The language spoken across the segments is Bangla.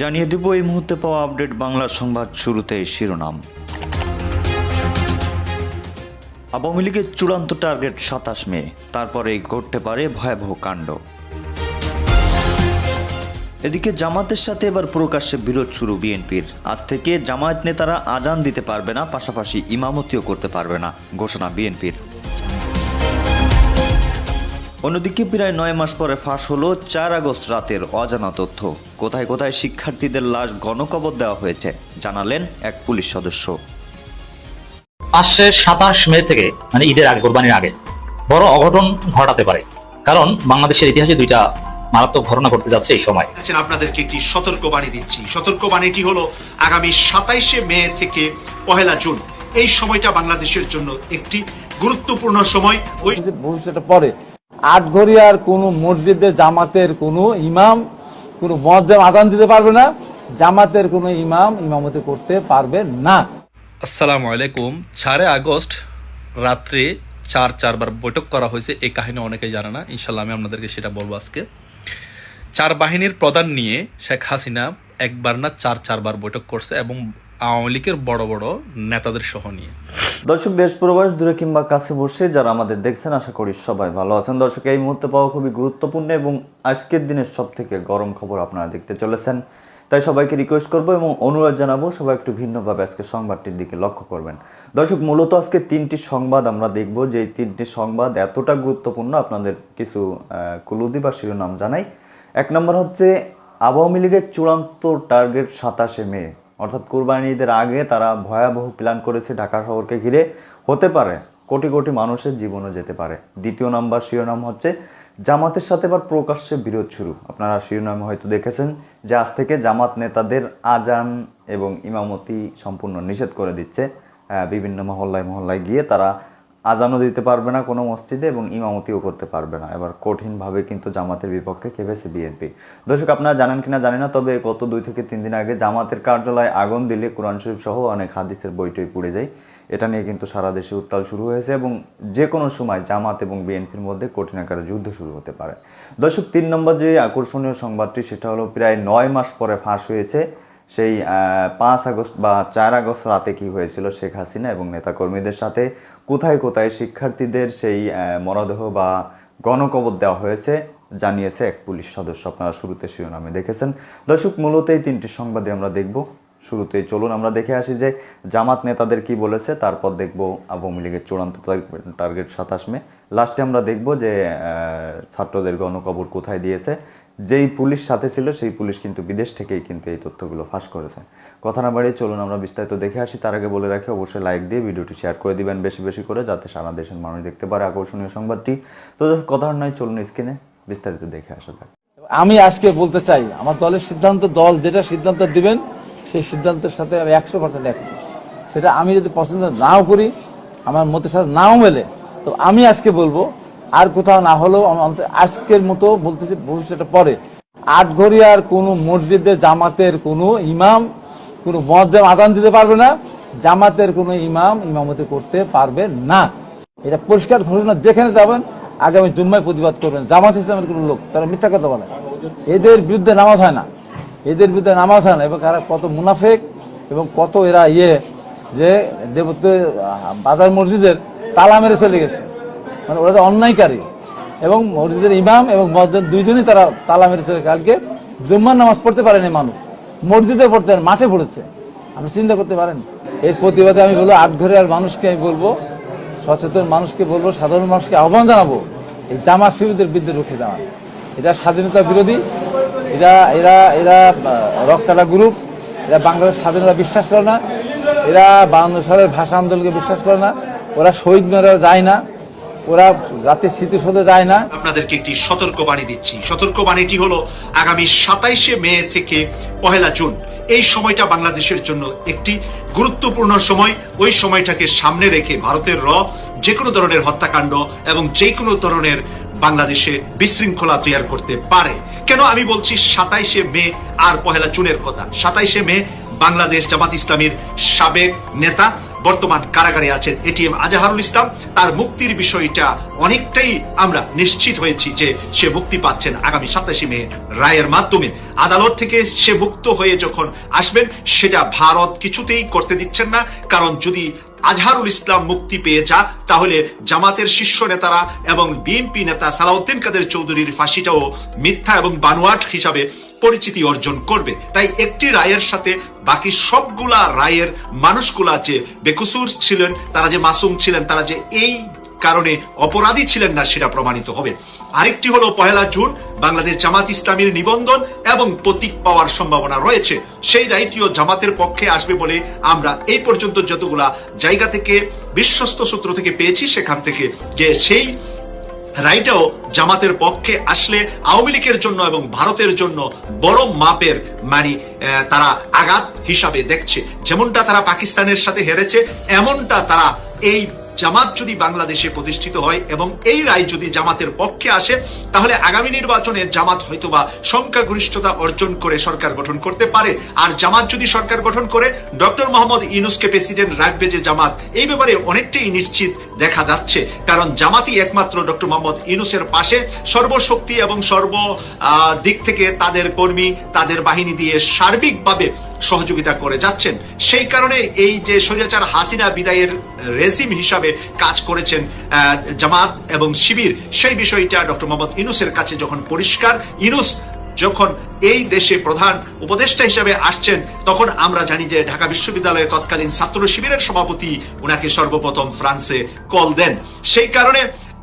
জানিয়ে দেব, এই মুহূর্তে পাওয়া আপডেট বাংলা সংবাদ শুরুতে শিরোনাম। আওয়ামী লীগের চূড়ান্ত টার্গেট সাতাশ মে তারপরেই ঘটতে পারে ভয়াবহ কাণ্ড। এদিকে জামাতের সাথে এবার প্রকাশ্যে বিরোধ শুরু বিএনপির। আজ থেকে জামায়াত নেতারা আজান দিতে পারবে না, পাশাপাশি ইমামতিও করতে পারবে না, ঘোষণা বিএনপির। অন্যদিকে প্রায় নয় মাস পরে ফাঁস হলো চার আগস্ট রাতের অজানা তথ্য। কোথায় কোথায় শিক্ষার্থীদের লাশ গণকবর দেওয়া হয়েছে জানালেন এক পুলিশ সদস্য। আসছে সাতাশ মে থেকে মানে ঈদের আগে কোরবানির আগে। বড় অঘটন ঘটাতে পারে। কারণ বাংলাদেশের ইতিহাসে দুইটা মারাত্মক ঘটনা ঘটতে যাচ্ছে এই সময়। আপনাদেরকে একটি সতর্কবাণী দিচ্ছি। সতর্কবাণীটি হলো আগামী সাতাইশে মে থেকে পহেলা জুন। এই সময়টা বাংলাদেশের জন্য একটি গুরুত্বপূর্ণ সময়। ওই ভবিষ্যতে পরে। আটঘরিয়ার কোন মসজিদে জামাতের কোনো ইমাম, কোনো মজ্জাম আদান দিতে পারবে না, জামাতের কোনো ইমাম ইমামতি করতে পারবে না। আসসালামু আলাইকুম। চারে আগস্ট রাত্রে চার চারবার বৈঠক করা হয়েছে, এই কাহিনী অনেকেই জানে না ইনশাল্লাহ আমি আপনাদেরকে সেটা বলব আজকে। চার বাহিনীর প্রধান নিয়ে শেখ হাসিনা একবার না চার চারবার বৈঠক করছে এবং আওয়ামী লীগের বড় বড় নেতাদের সহ নিয়ে। দর্শক দেশ প্রবাস দূরে কিংবা কাছে বসে যারা আমাদের দেখছেন, আশা করি সবাই ভালো আছেন। দর্শক, এই মুহূর্তে পাওয়া খুবই গুরুত্বপূর্ণ এবং আজকের দিনের সব থেকে গরম খবর আপনারা দেখতে চলেছেন। তাই সবাইকে রিকোয়েস্ট করব এবং অনুরোধ জানাব, সবাই একটু ভিন্নভাবে আজকে সংবাদটির দিকে লক্ষ্য করবেন। দর্শক, মূলত আজকে তিনটি সংবাদ আমরা দেখব। যে এই তিনটি সংবাদ এতটা গুরুত্বপূর্ণ, আপনাদের কিছু কুলুদি বা শিরোনাম জানাই। এক নম্বর হচ্ছে, আওয়ামী লীগের চূড়ান্ত টার্গেট সাতাশে মে। অর্থাৎ কোরবানি ঈদের আগে তারা ভয়াবহ প্ল্যান করেছে ঢাকা শহরকে ঘিরে। হতে পারে, কোটি কোটি মানুষের জীবনও যেতে পারে। দ্বিতীয় নাম্বার শিরোনাম হচ্ছে, জামাতের সাথে এবার প্রকাশ্যে বিরোধ শুরু। আপনারা শিরোনামে হয়তো দেখেছেন যে আজ থেকে জামাত নেতাদের আজান এবং ইমামতি সম্পূর্ণ নিষেধ করে দিচ্ছে। বিভিন্ন মহল্লায় মহল্লায় গিয়ে তারা আজানও দিতে পারবে না কোনো মসজিদে এবং ইমামতিও করতে পারবে না। এবার কঠিনভাবে কিন্তু জামাতের বিপক্ষে খেপেছে বিএনপি। দর্শক, আপনারা জানেন কিনা জানি না, তবে গত দুই থেকে তিন দিন আগে জামাতের কার্যালয়ে আগুন দিলে কোরআন শরীফ সহ অনেক হাদিসের বইটই পুড়ে যায়। এটা নিয়ে কিন্তু সারা দেশে উত্তাল শুরু হয়েছে এবং যে কোনো সময় জামাত এবং বিএনপির মধ্যে কঠিন আকারে যুদ্ধ শুরু হতে পারে। দর্শক, তিন নম্বর যে আকর্ষণীয় সংবাদটি, সেটা হলো প্রায় নয় মাস পরে ফাঁস হয়েছে সেই পাঁচ আগস্ট বা চার আগস্ট রাতে কি হয়েছিল শেখ হাসিনা এবং নেতাকর্মীদের সাথে? কোথায় কোথায় শিক্ষার্থীদের সেই মরদেহ বা গণকবর দেওয়া হয়েছে জানিয়েছে এক পুলিশ সদস্য। আপনারা শুরুতে শিরোনামে দেখেছেন। দর্শক, মূলত এই তিনটি সংবাদে আমরা দেখব। শুরুতেই চলুন, আমরা দেখে আসি যে জামাত নেতাদের কি বলেছে। তারপর দেখব আওয়ামী লীগের চূড়ান্ত টার্গেট সাতাশ মে। লাস্টে আমরা দেখব যে ছাত্রদের গণকবর কোথায় দিয়েছে। যেই পুলিশ সাথে ছিল, সেই পুলিশ কিন্তু বিদেশ থেকেই কিন্তু এই তথ্যগুলো ফাঁস করেছে। কথা না বাড়িয়ে চলুন, আমরা বিস্তারিত দেখে আসি। তার আগে বলে রাখি, অবশ্যই লাইক দিয়ে ভিডিওটি শেয়ার করে দিবেন বেশি বেশি করে, যাতে সারা দেশের মানুষ দেখতে পারে আকর্ষণীয় সংবাদটি। তো কথা নয় চলুন স্ক্রিনে, বিস্তারিত দেখে আসা যাক। আমি আজকে বলতে চাই, আমার দলের সিদ্ধান্ত দল যেটা সিদ্ধান্ত দিবেন সেই সিদ্ধান্তের সাথে আমি একশো পার্সেন্ট একমত। সেটা আমি যদি পছন্দ নাও করি, আমার মতের সাথে নাও মেলে, তো আমি আজকে বলব, আর কোথাও না হলেও আজকের মতো বলতেছি ভবিষ্যতে পরে। আটঘরিয়ার কোনো মসজিদে জামাতের কোনো ইমাম, কোনো মজ্জাম আদান দিতে পারবে না, জামাতের কোনো ইমাম ইমামতি করতে পারবে না। এটা পরিষ্কার ঘোষণা, যেখানে যাবেন, আগামী জুম্মায় প্রতিবাদ করবেন। জামাত ইসলামের কোনো লোক, তারা মিথ্যা কথা বলে। এদের বিরুদ্ধে নামাজ হয় না। এদের বিরুদ্ধে নামাজ হয় না। এবং কারা কত মুনাফেক এবং কত এরা ইয়ে যে দেবত্ব বাজার মসজিদের তালা মেরে চলে গেছে। মানে ওরা তো অন্যায়কারী। এবং মসজিদের ইমাম এবং মসজিদ দুইজনই তারা তালা মেরে চলে কালকে জুম্মার নামাজ পড়তে পারেনি মানুষ। মসজিদে পড়তে মাঠে পড়েছে। আপনি চিন্তা করতে পারেন। এর প্রতিবাদে আমি বলব আট ঘরে আর মানুষকে আমি বলব, সচেতন মানুষকে বলব, সাধারণ মানুষকে আহ্বান জানাব, এই জামা শিবিরদের বিরুদ্ধে রুখে দেওয়া এটা স্বাধীনতা বিরোধী এরা এরা এরা রক্তালা গ্রুপ এরা বাংলাদেশ স্বাধীনতা বিশ্বাস করে না। এরা বাউন্ন সালের ভাষা আন্দোলনকে বিশ্বাস করে না। ওরা শহীদ মেরা যায় না। ওরা জাতির স্মৃতিসৌধে যায় না। আপনাদেরকে একটি সতর্কবাণী দিচ্ছি। সতর্কবাণীটি হলো আগামী সাতাইশে মে থেকে পহেলা জুন। এই সময়টা বাংলাদেশের জন্য একটি গুরুত্বপূর্ণ সময়। ওই সময়টাকে সামনে রেখে ভারতের র যে কোনো ধরনের হত্যাকাণ্ড এবং যে কোনো ধরনের বাংলাদেশে বিশৃঙ্খলা তৈরি করতে পারে। কেন আমি বলছি সাতাইশে মে আর পহেলা জুনের কথা? সাতাইশে মে বাংলাদেশ জামাত ইসলামীর সাবেক নেতা, বর্তমান কারাগারে আছেন এটিএম আজাহারুল ইসলাম। তার মুক্তির বিষয়টা অনেকটাই আমরা নিশ্চিত হয়েছি যে সে মুক্তি পাচ্ছেন আগামী সাতাশে মে রায়ের মাধ্যমে। আদালত থেকে সে মুক্ত হয়ে যখন আসবেন, সেটা ভারত কিছুতেই করতে দিচ্ছেন না। কারণ যদি আজহারুল ইসলাম মুক্তি পেয়ে যা, তাহলে জামাতের শীর্ষ নেতারা এবং বিএনপি নেতা সালাউদ্দিন কাদের চৌধুরীর ফাঁসিটাও মিথ্যা এবং বানোয়াট হিসাবে পরিচিতি অর্জন করবে। তাই একটি রায়ের সাথে বাকি সবগুলা রায়ের মানুষগুলা যে বেকুসুর ছিলেন, তারা যে মাসুম ছিলেন, তারা যে এই কারণে অপরাধী ছিলেন না, সেটা প্রমাণিত হবে। আরেকটি হলো পহেলা জুন বাংলাদেশ জামাত ইসলামীর নিবন্ধন এবং প্রতীক পাওয়ার সম্ভাবনা রয়েছে। সেই রায়টিও জামাতের পক্ষে আসবে বলে আমরা এই পর্যন্ত যতগুলা জায়গা থেকে, বিশ্বস্ত সূত্র থেকে পেয়েছি সেখান থেকে যে সেই রায়টাও জামাতের পক্ষে আসলে আওয়ামী লীগের জন্য এবং ভারতের জন্য বড় মাপের মানে তারা আঘাত হিসাবে দেখছে। যেমনটা তারা পাকিস্তানের সাথে হেরেছে, এমনটা তারা এই জামাত যদি বাংলাদেশে প্রতিষ্ঠিত হয় এবং এই রায় যদি জামাতের পক্ষে আসে, তাহলে আগামী নির্বাচনে জামাত হয়তোবা সংখ্যাগরিষ্ঠতা অর্জন করে সরকার গঠন করতে পারে। আর জামাত যদি সরকার গঠন করে, ডক্টর মোহাম্মদ ইনুসকে প্রেসিডেন্ট রাখবে যে জামাত, এই ব্যাপারে অনেকটাই নিশ্চিত দেখা যাচ্ছে। কারণ জামাতই একমাত্র ডক্টর মোহাম্মদ ইনুসের পাশে। সর্বশক্তি এবং সর্ব দিক থেকে তাদের কর্মী, তাদের বাহিনী দিয়ে সার্বিকভাবে সহযোগিতা করে যাচ্ছেন। সেই কারণে এই যে স্বৈরাচার হাসিনা বিদায়ের রেজিম হিসাবে কাজ করেছেন জামাত এবং শিবির, সেই বিষয়টা ডক্টর মোহাম্মদ ইনুসের কাছে যখন পরিষ্কার ইনুস যখন এই দেশে প্রধান উপদেষ্টা হিসাবে আসছেন, তখন আমরা জানি যে ঢাকা বিশ্ববিদ্যালয়ে তৎকালীন ছাত্র শিবিরের সভাপতি ওনাকে সর্বপ্রথম ফ্রান্সে কল দেন। সেই কারণে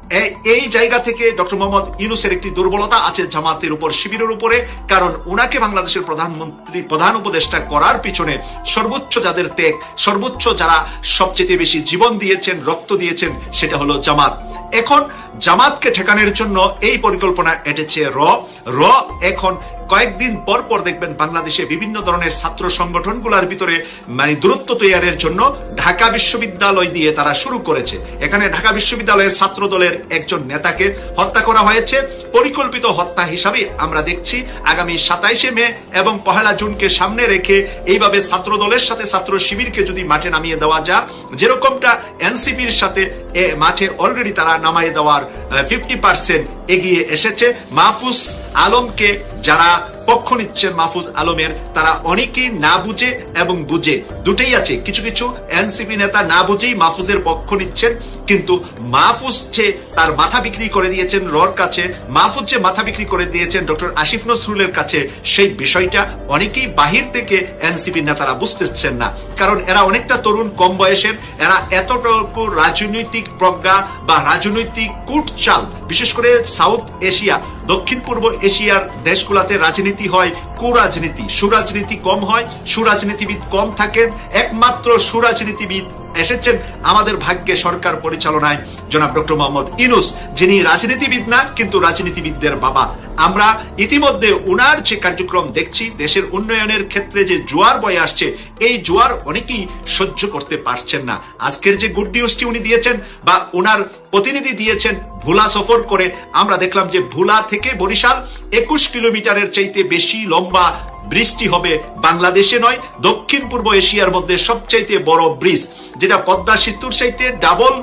এই জায়গা থেকে ডক্টর মোহাম্মদ ইউনুসের একটি দুর্বলতা আছে জামাতের উপর, শিবিরের উপরে, কারণ উনাকে বাংলাদেশের প্রধানমন্ত্রী, প্রধান উপদেষ্টা করার পিছনে সর্বোচ্চ যাদের ত্যাগ, সর্বোচ্চ যারা সবচেয়ে বেশি জীবন দিয়েছেন, রক্ত দিয়েছেন, সেটা হলো জামাত। এখন জামাতকে ঠেকানোর জন্য এই পরিকল্পনা এটেছে র। র এখন কয়েকদিন পর পর দেখবেন বাংলাদেশে বিভিন্ন ধরনের ছাত্র সংগঠনগুলোর ভিতরে মানে দূরত্ব তৈয়ারের জন্য ঢাকা বিশ্ববিদ্যালয় দিয়ে তারা শুরু করেছে। এখানে ঢাকা বিশ্ববিদ্যালয়ের ছাত্র দলের একজন নেতাকে হত্যা করা হয়েছে। পরিকল্পিত হত্যা হিসাবে আমরা দেখছি আগামী সাতাইশে মে এবং পহেলা জুনকে সামনে রেখে এইভাবে ছাত্র দলের সাথে ছাত্র শিবিরকে যদি মাঠে নামিয়ে দেওয়া যা যেরকমটা এনসিপির সাথে এ মাঠে অলরেডি তারা নামাই দেওয়ার ফিফটি পার্সেন্ট এগিয়ে এসেছে। মাহফুজ আলমকে যারা পক্ষ নিচ্ছেন মাহফুজ আলমের, তারা অনেকেই না বুঝে এবং বুঝে। দুটেই আছে। কিছু কিছু এনসিপি নেতা না বুঝেই মাহফুজের পক্ষ নিচ্ছেন, কিন্তু মাহফুজ যে তার মাথা বিক্রি করে দিয়েছেন রর কাছে, মাহফুজ যে মাথা বিক্রি করে দিয়েছেন ডক্টর আসিফ নসরুলের কাছে, সেই বিষয়টা অনেকেই বাহির থেকে এনসিপি নেতারা বুঝতেছেন না। কারণ এরা অনেকটা তরুণ, কম বয়সের, এরা এতটুকু রাজনৈতিক প্রজ্ঞা বা রাজনৈতিক কুটচাল বিশেষ করে সাউথ এশিয়া, দক্ষিণ পূর্ব এশিয়ার দেশগুলোতে রাজনীতি হয় কুরাজনীতি। সুরাজনীতি কম হয়, সুরাজনীতিবিদ কম থাকেন, একমাত্র সুরাজনীতিবিদ এসেছেন আমাদের ভাগ্যে সরকার পরিচালনায় জনাব ডক্টর মোহাম্মদ ইনুস যিনি রাজনীতিবিদ না, কিন্তু রাজনীতিবিদদের বাবা। আমরা ইতিমধ্যে উনার যে কার্যক্রম দেখছি, দেশের উন্নয়নের ক্ষেত্রে যে জোয়ার বয়ে আসছে, এই জোয়ার অনেকেই সহ্য করতে পারছেন না। আজকের যে গুড নিউজটি উনি দিয়েছেন, বা উনার প্রতিনিধি দিয়েছেন, ভোলা সফর করে, আমরা দেখলাম যে ভোলা থেকে বরিশাল একুশ কিলোমিটারের চাইতে বেশি লম্বা বৃষ্টি হবে বাংলাদেশে নয়, দক্ষিণ পূর্ব এশিয়ার মধ্যে সবচাইতে বড় ব্রিজ, যেটা পদ্মা সেতুর চাইতে ডাবল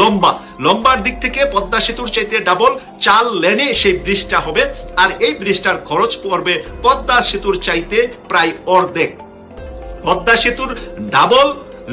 লম্বা। লম্বার দিক থেকে পদ্মা সেতুর চাইতে ডাবল চাল লেনে সেই ব্রিজটা হবে, আর এই ব্রিজটার খরচ পড়বে পদ্মা সেতুর চাইতে প্রায় অর্ধেক। পদ্মা সেতুর ডাবল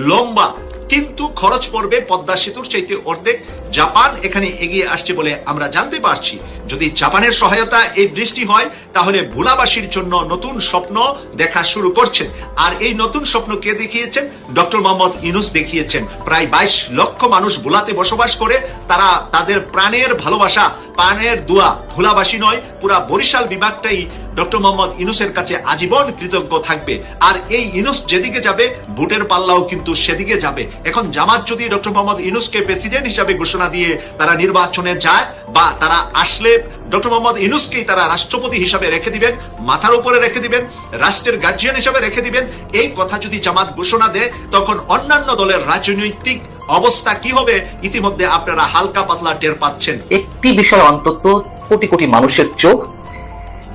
লম্বা কিন্তু খরচ পড়বে পদ্মা সেতুর চাইতে অর্ধেক। জাপান এখানে এগিয়ে আসছে বলে আমরা জানতে পারছি। যদি জাপানের সহায়তা এই বৃষ্টি হয়, তাহলে ভোলাবাসীর জন্য নতুন স্বপ্ন দেখা শুরু করছেন আর এই নতুন স্বপ্ন কে দেখিয়েছেন? ডক্টর মোহাম্মদ ইনুস দেখিয়েছেন। প্রায় বাইশ লক্ষ মানুষ ভোলাতে বসবাস করে। তারা তাদের প্রাণের ভালোবাসা, প্রাণের দোয়া ভোলাবাসী নয়, পুরা বরিশাল বিভাগটাই ডক্টর মোহাম্মদ ইনুসের কাছে আজীবন কৃতজ্ঞ থাকবে। আর এই ইনুস যেদিকে যাবে, ভোটের পাল্লাও কিন্তু সেদিকে যাবে। এখন জামাত যদি ডক্টর মোহাম্মদ ইনুসকে প্রেসিডেন্ট হিসাবে ঘোষণা দিয়ে তারা নির্বাচনে যায় বা তারা আসলে ডক্টর মোহাম্মদ ইনুসকেই তারা রাষ্ট্রপতি হিসাবে রেখে দিবেন, মাথার উপরে রেখে দিবেন, রাষ্ট্রের গার্জিয়ান হিসাবে রেখে দিবেন, এই কথা যদি জামাত ঘোষণা দেয়, তখন অন্যান্য দলের রাজনৈতিক অবস্থা কি হবে, ইতিমধ্যে আপনারা হালকা পাতলা টের পাচ্ছেন। একটি বিষয় অন্তত কোটি কোটি মানুষের চোখ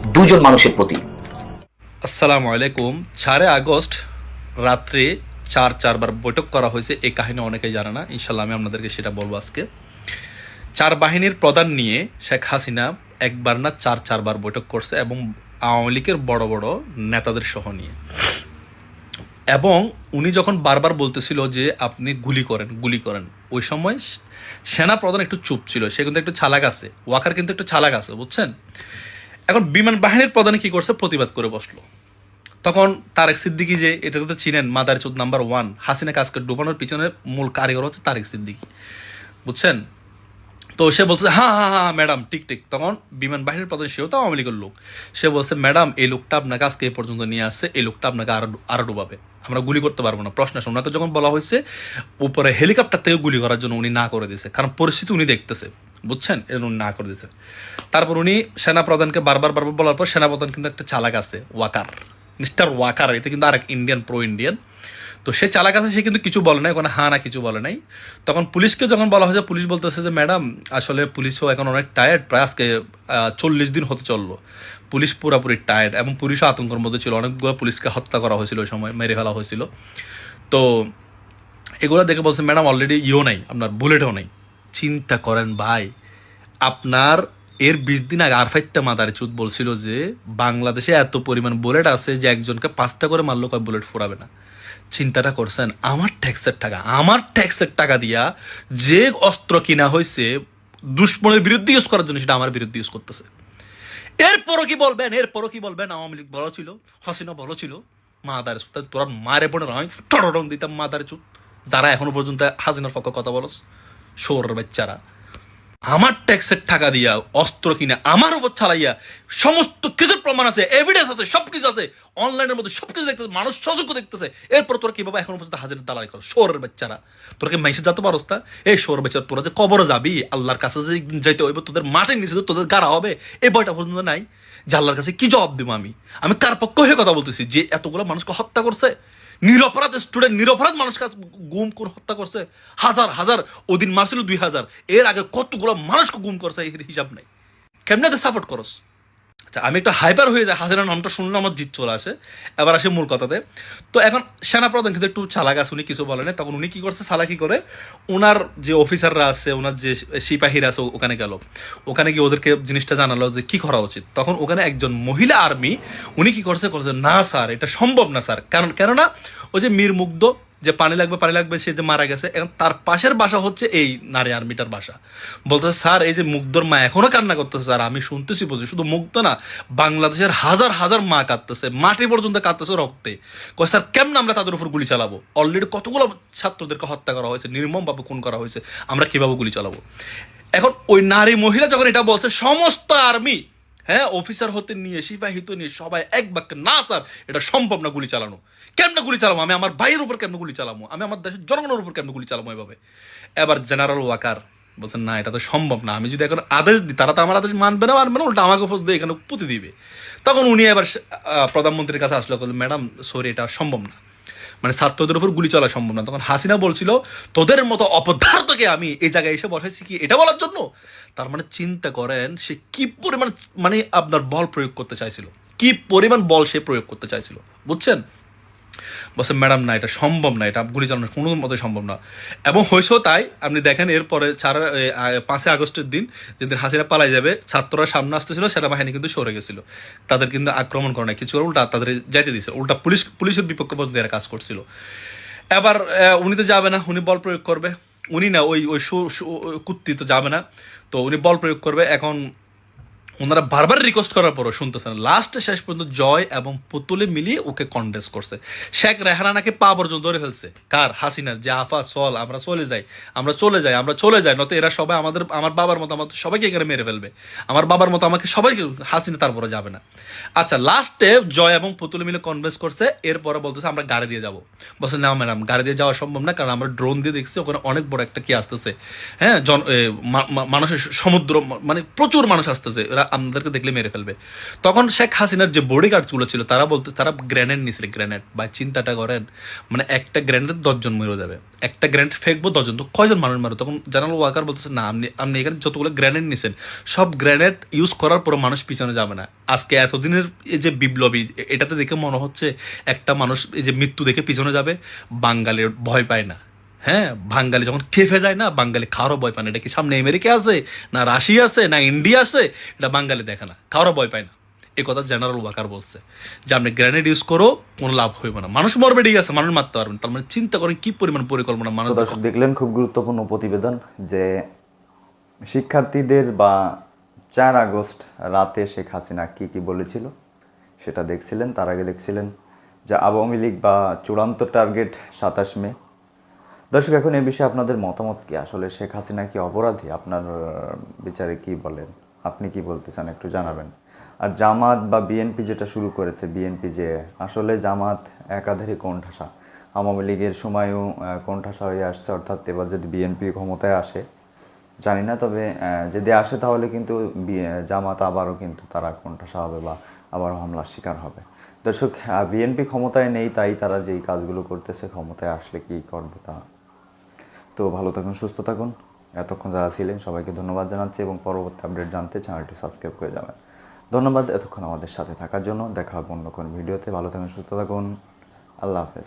দুজন মানুষের প্রতি। আসসালামু আলাইকুম। চারে আগস্ট রাত্রে চার চারবার বৈঠক করা হয়েছে। এই কাহিনী অনেকেই জানে না। ইনশাল্লাহ আমি আপনাদেরকে সেটা বলব আজকে। চার বাহিনীর প্রধান নিয়ে শেখ হাসিনা একবার না চার চারবার বৈঠক করছে এবং আওয়ামী লীগের বড় বড় নেতাদের সহ নিয়ে। এবং উনি যখন বারবার বলতেছিল যে আপনি গুলি করেন গুলি করেন, ওই সময় সেনা প্রধান একটু চুপ ছিল। সে কিন্তু একটু ছালাক আছে। ওয়াকার কিন্তু একটু ছালাক আছে, বুঝছেন? এখন বিমান বাহিনীর প্রধান কি করছে? প্রতিবাদ করে বসল। তখন তারেক সিদ্দিকি যে, এটা তো চিনেন, মাদার চোদ নাম্বার ওয়ান, হাসিনা কাজকে ডুবানোর পিছনে মূল কারিগর হচ্ছে তারেক সিদ্দিকি। বুঝছেন? তো সে বলছে হ্যাঁ হ্যাঁ হ্যাঁ ম্যাডাম, ঠিক ঠিক। তখন বিমান বাহিনীর প্রধান, সেও তো আওয়ামী লীগের লোক। সে বলছে, ম্যাডাম, এই লোকটা আপনাকে আজকে এই পর্যন্ত নিয়ে আসছে, এই লোকটা আপনাকে আরও আরও ডুবাবে। আমরা গুলি করতে পারব না, প্রশ্ন আসে। ওনাকে যখন বলা হয়েছে, উপরে হেলিকপ্টার থেকে গুলি করার জন্য উনি না করে দিয়েছে, কারণ পরিস্থিতি উনি দেখতেছে। বুঝছেন? এর উনি না করে দিয়েছে তারপর উনি সেনা প্রধানকে বারবার বারবার বলার পর সেনা প্রধান কিন্তু একটা চালাক আছে, ওয়াকার। মিস্টার ওয়াকার এতে কিন্তু আর এক ইন্ডিয়ান প্রো ইন্ডিয়ান তো সে চালাক আছে, সে কিন্তু কিছু বলে নাই, ওখানে হা না কিছু বলে নাই। তখন পুলিশকে যখন বলা হয়েছে, পুলিশ বলতেছে যে, ম্যাডাম, আসলে পুলিশও এখন অনেক টায়ার্ড প্রায় আজকে চল্লিশ দিন হতে চলল। পুলিশ পুরাপুরি টায়ার্ড এবং পুলিশও আতঙ্কের মধ্যে ছিল। অনেকগুলো পুলিশকে হত্যা করা হয়েছিল ওই সময়, মেরে ফেলা হয়েছিল। তো এগুলো দেখে বলছে, ম্যাডাম অলরেডি ইও নাই, আপনার বুলেটও নেই। চিন্তা করেন ভাই, আপনার এর বিশ দিন আগে আরফাইত্যা মাদারে চুত বলছিল যে, বাংলাদেশে এত পরিমাণ বুলেট আছে যে একজনকে পাঁচটা করে মারলো কয় বুলেট ফোরাবে না। চিন্তাটা করছেন, আমার ট্যাক্সের টাকা, আমার ট্যাক্সের টাকা দিয়া যে অস্ত্র কিনা হয়েছে দুশ্মনের বিরুদ্ধে ইউজ করার জন্য সেটা আমার বিরুদ্ধে ইউজ করতেছে। এরপরও কি বলবেন, এরপরও কি বলবেন, আওয়ামী লীগ ভালো ছিল, হাসিনা ভালো ছিল, মাদারে তোরা মারে পড়ে আমি টররং দিতাম মাদারে চুত। যারা এখনও পর্যন্ত হাসিনার পক্ষে কথা বলস সৌর বাচ্চারা আমার ট্যাক্সের টাকা দিয়া, অস্ত্র কিনা, আমার উপর ছাড়াইয়া সমস্ত কিছুর প্রমাণ আছে এভিডেন্স আছে, সবকিছু আছে। অনলাইনের মধ্যে সবকিছু দেখতেছে, মানুষ সচক্ষ দেখতেছে। এরপর তোরা কীভাবে এখনও পর্যন্ত হাজারের দালালি করো? শোরের বাচ্চারা কি মাইসে যেতে পারস তা এই শোর বাচ্চারা তোরা যে কবরে যাবি, আল্লাহর কাছে যে যাইতে হইবে, তোদের মাঠের নিচে তোদের গাড়া হবে, এই বয়টা পর্যন্ত নাই। যে আল্লাহর কাছে কি জবাব দেবো আমি? আমি তার পক্ষ হয়ে কথা বলতেছি? যে এতগুলো মানুষকে হত্যা করছে? নিরপরাধ স্টুডেন্ট নিরপরাধ মানুষকে গুম করে হত্যা করছে হাজার হাজার, ওদিন মারছিল দুই হাজার। এর আগে কতগুলো মানুষকে গুম করছে, এর হিসাব নাই। কেমনে সাপোর্ট করস? আচ্ছা আমি একটু হাইপার হয়ে যাই হাজারের নামটা শুনলে আমার জিত চলে আসে। এবার আসে মূল কথাতে। তো এখন সেনাপ্রধান কিন্তু একটু চালাক আছে, উনি কিছু বলে না তখন উনি কি করছে? চালাকি করে ওনার যে অফিসাররা আছে ওনার যে সিপাহীরা আছে, ওখানে গেল। ওখানে গিয়ে ওদেরকে জিনিসটা জানালো যে কি করা উচিত। তখন ওখানে একজন মহিলা আর্মি উনি কি করছে? করছে না স্যার, এটা সম্ভব না স্যার। কারণ, কেননা ওই যে মীর মুগ্ধ যে পানি লাগবে পানি লাগবে, সে যে মারা গেছে। এখন তার পাশের বাসা হচ্ছে এই নারী আর্মিটার বাসা। বলতেছে, স্যার, এই যে মুগ্ধর মা এখনও কান্না করতেছে, স্যার, আমি শুনতেছি বলছি শুধু মুগ্ধ না, বাংলাদেশের হাজার হাজার মা কাঁদতেছে, মাটি পর্যন্ত কাঁদতেছে রক্তে। কয়, স্যার, কেমন আমরা তাদের উপর গুলি চালাবো? অলরেডি কতগুলো ছাত্রদেরকে হত্যা করা হয়েছে, নির্মমভাবে খুন করা হয়েছে, আমরা কীভাবে গুলি চালাবো? এখন ওই নারী মহিলা যখন এটা বলছে, সমস্ত আর্মি হ্যাঁ অফিসার হতে নিয়ে, সিপাহী হতে নিয়ে সবাই এক বাক্যে, না স্যার, এটা সম্ভব না গুলি চালানো। কেমনে গুলি চালাবো? আমি আমার ভাইয়ের উপর কেমনে গুলি চালাবো? আমি আমার দেশের জনগণের উপর কেমনে গুলি চালাবো এভাবে? এবার জেনারেল ওয়াকার বলছেন, না, এটা তো সম্ভব না। আমি যদি এখন আদেশ দিই, তারা তো আমার আদেশ মানবে না মানবে না, উল্টা আমাকে দিয়ে এখানে পুঁতে দিবে। তখন উনি এবার প্রধানমন্ত্রীর কাছে আসলো ম্যাডাম সরি এটা সম্ভব না। মানে ছাত্রদের উপর গুলি চলা সম্ভব না। তখন হাসিনা বলছিল, তোদের মতো অপদার্থকে আমি এই জায়গায় এসে বসাইছি কি এটা বলার জন্য? তার মানে চিন্তা করেন সে কি পরিমাণ মানে আপনার বল প্রয়োগ করতে চাইছিল। কি পরিমাণ বল সে প্রয়োগ করতে চাইছিল, বুঝছেন? বলছে ম্যাডাম, না, এটা সম্ভব না, এটা গুলি চালানো কোনো মতে সম্ভব না। এবং হয়েছেও তাই, আপনি দেখেন এরপরে চার পাঁচই আগস্টের দিন যেদিন হাসিনা পালাই যাবে, ছাত্ররা সামনে আসতেছিল সেনাবাহিনী কিন্তু সরে গেছিল। তাদের কিন্তু আক্রমণ করে না কিছু উল্টা তাদের যাইতে দিছে, উল্টা পুলিশ, পুলিশের বিপক্ষে পর্যন্ত এরা কাজ করছিল। এবার উনি তো যাবে না, উনি বল প্রয়োগ করবে। উনি না, ওই ওই কুত্তি তো যাবে না। তো উনি বল প্রয়োগ করবে, এখন ওনারা বারবার রিকোয়েস্ট করার পরও শুনতেছে না। লাস্টে শেষ পর্যন্ত জয় এবং পুতুলে মিলিয়ে ওকে কনভেন্স করছে। শেখ রেহানাকে পা পর্যন্ত ধরে ফেলছে। কার? হাসিনার যে আফা চল আমরা চলে যাই, আমরা চলে যাই, আমরা চলে যাই, নয়তো এরা সবাই আমাদের, আমার বাবার মতো আমাদের সবাইকে এখানে মেরে ফেলবে। আমার বাবার মতো আমাকে সবাইকে হাসিনা তারপরে যাবে না। আচ্ছা লাস্টে জয় এবং পুতুলে মিলে কনভেন্স করছে, এরপরে বলতেছে আমরা গাড়ি দিয়ে যাব। বলছে, না ম্যাডাম গাড়ি দিয়ে যাওয়া সম্ভব না, কারণ আমরা ড্রোন দিয়ে দেখছি, ওখানে অনেক বড় একটা কি আসতেছে। হ্যাঁ জন মানুষের সমুদ্র মানে প্রচুর মানুষ আসতেছে। আমাদেরকে দেখলে মেরে ফেলবে। তখন শেখ হাসিনার যে বডি গার্ডগুলো ছিল, তারা বলতে, তারা গ্রেনেড নিয়েছিল গ্রেনেড বা চিন্তাটা করেন মানে একটা গ্রেনেড দশজন মরে যাবে। একটা গ্রেনেড ফেকবো, দশজন। তো কয়জন মানুষ মারো তখন জেনারেল ওয়াকার বলতেছে, না, আপনি আপনি এখানে যতগুলো গ্রেনেড নিছেন, সব গ্রেনেড ইউজ করার পর মানুষ পিছনে যাবে না। আজকে এতদিনের এই যে বিপ্লবী এটাতে দেখে মনে হচ্ছে একটা মানুষ এই যে মৃত্যু দেখে পিছনে যাবে, বাঙালির ভয় পায় না। হ্যাঁ বাঙালি যখন খেপে যায় না, বাঙালি খাওয়ারও ভয় পায় না। এটা কি সামনে আমেরিকা আছে, না রাশিয়া আছে, না ইন্ডিয়া আছে? এটা বাঙালি দেখে না খাওয়ারও ভয় পায় না। এই কথা জেনারেল ওয়াকার বলছে যে, আপনি গ্রেনেড ইউজ করো, কোনো লাভ হইবে না। মানুষ মরবে, ঠিক আছে, মানুষ মারতে পারবেন তার মানে চিন্তা করেন কি পরিমাণ পরিকল্পনা মানুষ দর্শক, দেখলেন খুব গুরুত্বপূর্ণ প্রতিবেদন যে, শিক্ষার্থীদের বা চার আগস্ট রাতে শেখ হাসিনা কি কি বলেছিল? সেটা দেখছিলেন, তার আগে দেখছিলেন যে, আওয়ামী লীগ বা চূড়ান্ত টার্গেট সাতাশ মে দর্শক, এখন এই বিষয়ে আপনাদের মতামত কি? আসলে শেখ হাসিনা কি অপরাধী? আপনার বিচারে কি বলেন? আপনি কি বলতে চান? একটু জানাবেন। আর জামাত বা বিএনপি যেটা শুরু করেছে, বিএনপি যে, আসলে জামাত একাধারে কোণঠাসা। আওয়ামী লীগের সময়ও কোণঠাসা হয়ে আসছে, অর্থাৎ এবার যদি বিএনপি ক্ষমতায় আসে, জানি না, তবে যদি আসে তাহলে কিন্তু জামাত আবারও কিন্তু তারা কোণঠাসা হবে বা আবারও হামলার শিকার হবে। দর্শক বিএনপি ক্ষমতায় নেই, তাই তারা যেই কাজগুলো করতেছে, ক্ষমতায় আসলে কি করবে তা তো ভালো থাকুন, সুস্থ থাকুন। এতক্ষণ যারা ছিলেন, সবাইকে ধন্যবাদ জানাচ্ছি এবং পরবর্তী আপডেট জানতে চ্যানেলটি সাবস্ক্রাইব করে যাবেন। ধন্যবাদ, এতক্ষণ আমাদের সাথে থাকার জন্য। দেখা হবে অন্য কোনো ভিডিওতে। ভালো থাকুন, সুস্থ থাকুন। আল্লাহ হাফেজ।